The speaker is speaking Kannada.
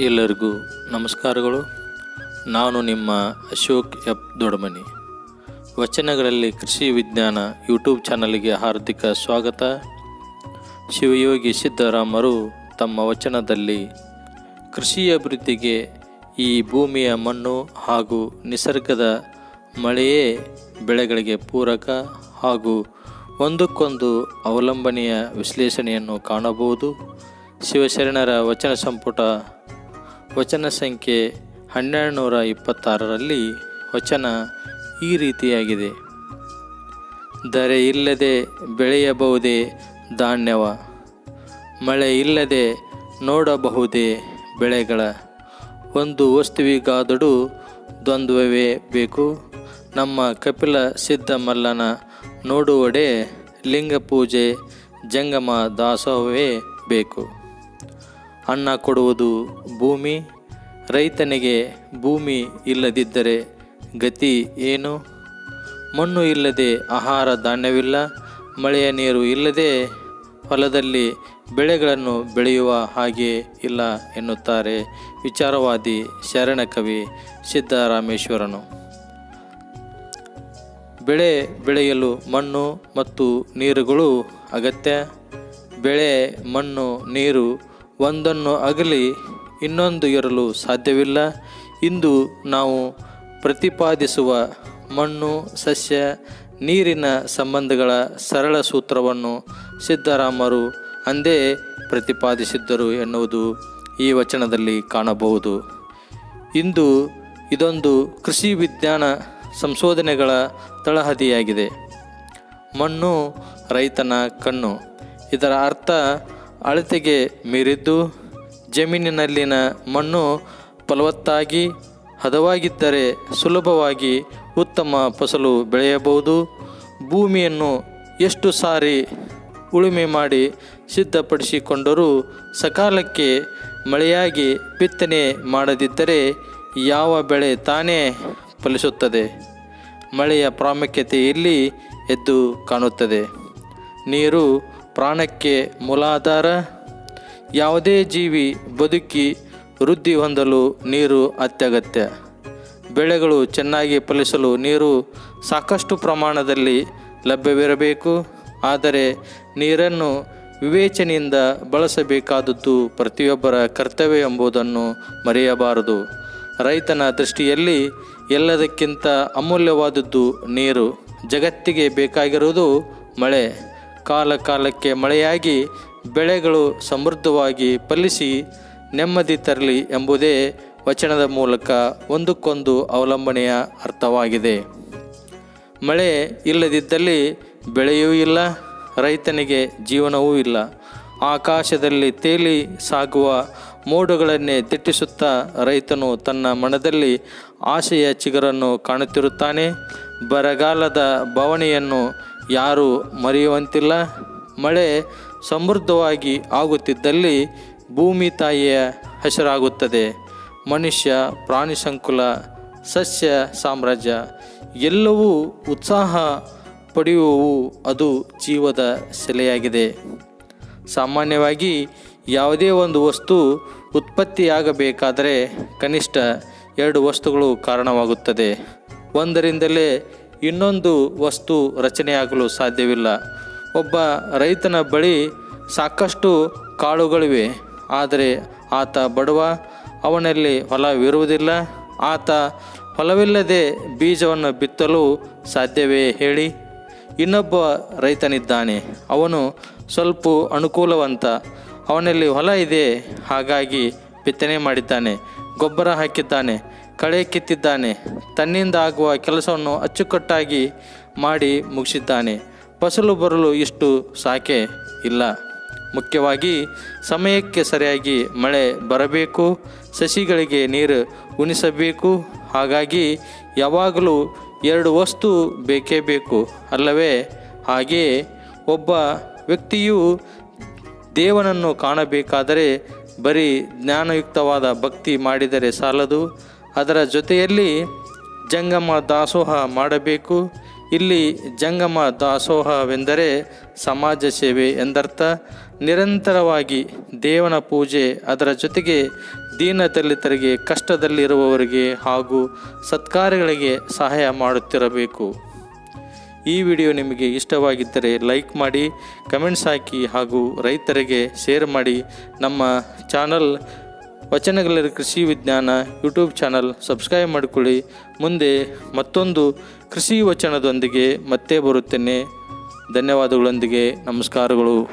ಎಲ್ಲರಿಗೂ ನಮಸ್ಕಾರಗಳು. ನಾನು ನಿಮ್ಮ ಅಶೋಕ್ ಎಫ್ ದೊಡಮನಿ ವಚನಗಳಲ್ಲಿ ಕೃಷಿ ವಿಜ್ಞಾನ ಯೂಟ್ಯೂಬ್ ಚಾನಲ್ಗೆ ಹಾರ್ದಿಕ ಸ್ವಾಗತ. ಶಿವಯೋಗಿ ಸಿದ್ದರಾಮರು ತಮ್ಮ ವಚನದಲ್ಲಿ, ಕೃಷಿ ಅಭಿವೃದ್ಧಿಗೆ ಈ ಭೂಮಿಯ ಮಣ್ಣು ಹಾಗೂ ನಿಸರ್ಗದ ಮಳೆಯೇ ಬೆಳೆಗಳಿಗೆ ಪೂರಕ ಹಾಗೂ ಒಂದಕ್ಕೊಂದು ಅವಲಂಬನೆಯ ವಿಶ್ಲೇಷಣೆಯನ್ನು ಕಾಣಬಹುದು. ಶಿವಶರಣರ ವಚನ ಸಂಪುಟ ವಚನ ಸಂಖ್ಯೆ ಹನ್ನೆರಡು ನೂರ ಇಪ್ಪತ್ತಾರರಲ್ಲಿ ವಚನ ಈ ರೀತಿಯಾಗಿದೆ. ದರೆ ಇಲ್ಲದೆ ಬೆಳೆಯಬಹುದೇ ಧಾನ್ಯವ? ಮಳೆ ಇಲ್ಲದೆ ನೋಡಬಹುದೇ ಬೆಳೆಗಳ? ಒಂದು ವಸ್ತುವಿಗಾದಡು ದ್ವಂದ್ವವೇ ಬೇಕು? ನಮ್ಮ ಕಪಿಲ ಸಿದ್ಧಮಲ್ಲನ ನೋಡುವಡೆ ಲಿಂಗ ಪೂಜೆ ಜಂಗಮ ದಾಸೋಹವೇ ಬೇಕು. ಅನ್ನ ಕೊಡುವುದು ಭೂಮಿ. ರೈತನಿಗೆ ಭೂಮಿ ಇಲ್ಲದಿದ್ದರೆ ಗತಿ ಏನು? ಮಣ್ಣು ಇಲ್ಲದೆ ಆಹಾರ ಧಾನ್ಯವಿಲ್ಲ. ಮಳೆಯ ನೀರು ಇಲ್ಲದೆ ಹೊಲದಲ್ಲಿ ಬೆಳೆಗಳನ್ನು ಬೆಳೆಯುವ ಹಾಗೆ ಇಲ್ಲ ಎನ್ನುತ್ತಾರೆ ವಿಚಾರವಾದಿ ಶರಣಕವಿ ಸಿದ್ದರಾಮೇಶ್ವರನು. ಬೆಳೆ ಬೆಳೆಯಲು ಮಣ್ಣು ಮತ್ತು ನೀರುಗಳು ಅಗತ್ಯ. ಬೆಳೆ ಮಣ್ಣು ನೀರು ಒಂದನ್ನು ಅಗಲಿ, ಇನ್ನೊಂದು ಇರಲು ಸಾಧ್ಯವಿಲ್ಲ. ಇಂದು ನಾವು ಪ್ರತಿಪಾದಿಸುವ ಮಣ್ಣು, ಸಸ್ಯ, ನೀರಿನ ಸಂಬಂಧಗಳ ಸರಳ ಸೂತ್ರವನ್ನು ಸಿದ್ದರಾಮರು ಅಂದೇ ಪ್ರತಿಪಾದಿಸಿದ್ದರು ಎನ್ನುವುದು ಈ ವಚನದಲ್ಲಿ ಕಾಣಬಹುದು. ಇಂದು ಇದೊಂದು ಕೃಷಿ ವಿಜ್ಞಾನ ಸಂಶೋಧನೆಗಳ ತಳಹದಿಯಾಗಿದೆ. ಮಣ್ಣು ರೈತನ ಕಣ್ಣು. ಇದರ ಅರ್ಥ ಅಳತೆಗೆ ಮೀರಿದ್ದು ಜಮೀನಿನಲ್ಲಿನ ಮಣ್ಣು ಫಲವತ್ತಾಗಿ, ಹದವಾಗಿದ್ದರೆ ಸುಲಭವಾಗಿ ಉತ್ತಮ ಫಸಲು ಬೆಳೆಯಬಹುದು. ಭೂಮಿಯನ್ನು ಎಷ್ಟು ಸಾರಿ ಉಳುಮೆ ಮಾಡಿ ಸಿದ್ಧಪಡಿಸಿಕೊಂಡರೂ ಸಕಾಲಕ್ಕೆ ಮಳೆಯಾಗಿ ಬಿತ್ತನೆ ಮಾಡದಿದ್ದರೆ ಯಾವ ಬೆಳೆ ತಾನೇ ಫಲಿಸುತ್ತದೆ. ಮಳೆಯ ಪ್ರಾಮುಖ್ಯತೆ ಇಲ್ಲಿ ಎದ್ದು ಕಾಣುತ್ತದೆ. ನೀರು ಪ್ರಾಣಕ್ಕೆ ಮೂಲಾಧಾರ, ಯಾವುದೇ ಜೀವಿ ಬದುಕಿ ವೃದ್ಧಿ ಹೊಂದಲು ನೀರು ಅತ್ಯಗತ್ಯ. ಬೆಳೆಗಳು ಚೆನ್ನಾಗಿ ಫಲಿಸಲು ನೀರು ಸಾಕಷ್ಟು ಪ್ರಮಾಣದಲ್ಲಿ ಲಭ್ಯವಿರಬೇಕು, ಆದರೆ ನೀರನ್ನು ವಿವೇಚನೆಯಿಂದ ಬಳಸಬೇಕಾದದ್ದು ಪ್ರತಿಯೊಬ್ಬರ ಕರ್ತವ್ಯ ಎಂಬುದನ್ನು ಮರೆಯಬಾರದು. ರೈತನ ದೃಷ್ಟಿಯಲ್ಲಿ ಎಲ್ಲದಕ್ಕಿಂತ ಅಮೂಲ್ಯವಾದದ್ದು ನೀರು. ಜಗತ್ತಿಗೆ ಬೇಕಾಗಿರುವುದು ಮಳೆ. ಕಾಲ ಕಾಲಕ್ಕೆ ಮಳೆಯಾಗಿ ಬೆಳೆಗಳು ಸಮೃದ್ಧವಾಗಿ ಫಲಿಸಿ ನೆಮ್ಮದಿ ತರಲಿ ಎಂಬುದೇ ವಚನದ ಮೂಲಕ ಒಂದಕ್ಕೊಂದು ಅವಲಂಬನೆಯ ಅರ್ಥವಾಗಿದೆ. ಮಳೆ ಇಲ್ಲದಿದ್ದಲ್ಲಿ ಬೆಳೆಯೂ ಇಲ್ಲ, ರೈತನಿಗೆ ಜೀವನವೂ ಇಲ್ಲ. ಆಕಾಶದಲ್ಲಿ ತೇಲಿ ಸಾಗುವ ಮೋಡಗಳನ್ನೇ ತಿಟ್ಟಿಸುತ್ತಾ ರೈತನು ತನ್ನ ಮನದಲ್ಲಿ ಆಶೆಯ ಚಿಗರನ್ನು ಕಾಣುತ್ತಿರುತ್ತಾನೆ. ಬರಗಾಲದ ಬವಣೆಯನ್ನು ಯಾರೂ ಮರೆಯುವಂತಿಲ್ಲ. ಮಳೆ ಸಮೃದ್ಧವಾಗಿ ಆಗುತ್ತಿದ್ದಲ್ಲಿ ಭೂಮಿ ತಾಯಿಯ ಹೆಸರಾಗುತ್ತದೆ. ಮನುಷ್ಯ, ಪ್ರಾಣಿ ಸಂಕುಲ, ಸಸ್ಯ, ಸಾಮ್ರಾಜ್ಯ ಎಲ್ಲವೂ ಉತ್ಸಾಹ ಪಡೆಯುವವು, ಅದು ಜೀವದ ಸೆಲೆಯಾಗಿದೆ. ಸಾಮಾನ್ಯವಾಗಿ ಯಾವುದೇ ಒಂದು ವಸ್ತು ಉತ್ಪತ್ತಿಯಾಗಬೇಕಾದರೆ ಕನಿಷ್ಠ ಎರಡು ವಸ್ತುಗಳು ಕಾರಣವಾಗುತ್ತದೆ. ಒಂದರಿಂದಲೇ ಇನ್ನೊಂದು ವಸ್ತು ರಚನೆಯಾಗಲು ಸಾಧ್ಯವಿಲ್ಲ. ಒಬ್ಬ ರೈತನ ಬಳಿ ಸಾಕಷ್ಟು ಕಾಳುಗಳಿವೆ. ಆದರೆ ಆತ ಬಡವ, ಅವನಲ್ಲಿ ಹೊಲವಿರುವುದಿಲ್ಲ ಆತ ಹೊಲವಿಲ್ಲದೆ ಬೀಜವನ್ನು ಬಿತ್ತಲು ಸಾಧ್ಯವೇ ಹೇಳಿ? ಇನ್ನೊಬ್ಬ ರೈತನಿದ್ದಾನೆ. ಅವನು ಸ್ವಲ್ಪ ಅನುಕೂಲವಂತ. ಅವನಲ್ಲಿ ಹೊಲ ಇದೆ. ಹಾಗಾಗಿ ಬಿತ್ತನೆ ಮಾಡಿದ್ದಾನೆ. ಗೊಬ್ಬರ ಹಾಕಿದ್ದಾನೆ. ಕಳೆ ಕಿತ್ತಿದ್ದಾನೆ. ತನ್ನಿಂದ ಆಗುವ ಕೆಲಸವನ್ನು ಅಚ್ಚುಕಟ್ಟಾಗಿ ಮಾಡಿ ಮುಗಿಸಿದ್ದಾನೆ. ಫಸಲು ಬರಲು ಇಷ್ಟು ಸಾಕೆ ಇಲ್ಲ. ಮುಖ್ಯವಾಗಿ ಸಮಯಕ್ಕೆ ಸರಿಯಾಗಿ ಮಳೆ ಬರಬೇಕು, ಸಸಿಗಳಿಗೆ ನೀರು ಉಣಿಸಬೇಕು. ಹಾಗಾಗಿ ಯಾವಾಗಲೂ ಎರಡು ವಸ್ತು ಬೇಕೇ ಬೇಕು. ಅಲ್ಲವೇ ಹಾಗೆಯೇ ಒಬ್ಬ ವ್ಯಕ್ತಿಯು ದೇವನನ್ನು ಕಾಣಬೇಕಾದರೆ ಬರೀ ಜ್ಞಾನಯುಕ್ತವಾದ ಭಕ್ತಿ ಮಾಡಿದರೆ ಸಾಲದು ಅದರ ಜೊತೆಯಲ್ಲಿ ಜಂಗಮ ದಾಸೋಹ ಮಾಡಬೇಕು. ಇಲ್ಲಿ ಜಂಗಮ ದಾಸೋಹವೆಂದರೆ ಸಮಾಜ ಸೇವೆ ಎಂದರ್ಥ. ನಿರಂತರವಾಗಿ ದೇವನ ಪೂಜೆ ಅದರ ಜೊತೆಗೆ ದೀನ ದಲಿತರಿಗೆ ಕಷ್ಟದಲ್ಲಿರುವವರಿಗೆ ಹಾಗೂ ಸತ್ಕಾರಗಳಿಗೆ ಸಹಾಯ ಮಾಡುತ್ತಿರಬೇಕು. ಈ ವಿಡಿಯೋ ನಿಮಗೆ ಇಷ್ಟವಾಗಿದ್ದರೆ ಲೈಕ್ ಮಾಡಿ, ಕಮೆಂಟ್ಸ್ ಹಾಕಿ ಹಾಗೂ ರೈತರಿಗೆ ಶೇರ್ ಮಾಡಿ ನಮ್ಮ ಚಾನಲ್ ವಚನಗಳ ಕೃಷಿ ವಿಜ್ಞಾನ ಯೂಟ್ಯೂಬ್ ಚಾನಲ್ ಸಬ್ಸ್ಕ್ರೈಬ್ ಮಾಡಿಕೊಳ್ಳಿ. ಮುಂದೆ ಮತ್ತೊಂದು ಕೃಷಿ ವಚನದೊಂದಿಗೆ ಮತ್ತೆ ಬರುತ್ತೇನೆ. ಧನ್ಯವಾದಗಳೊಂದಿಗೆ ನಮಸ್ಕಾರಗಳು.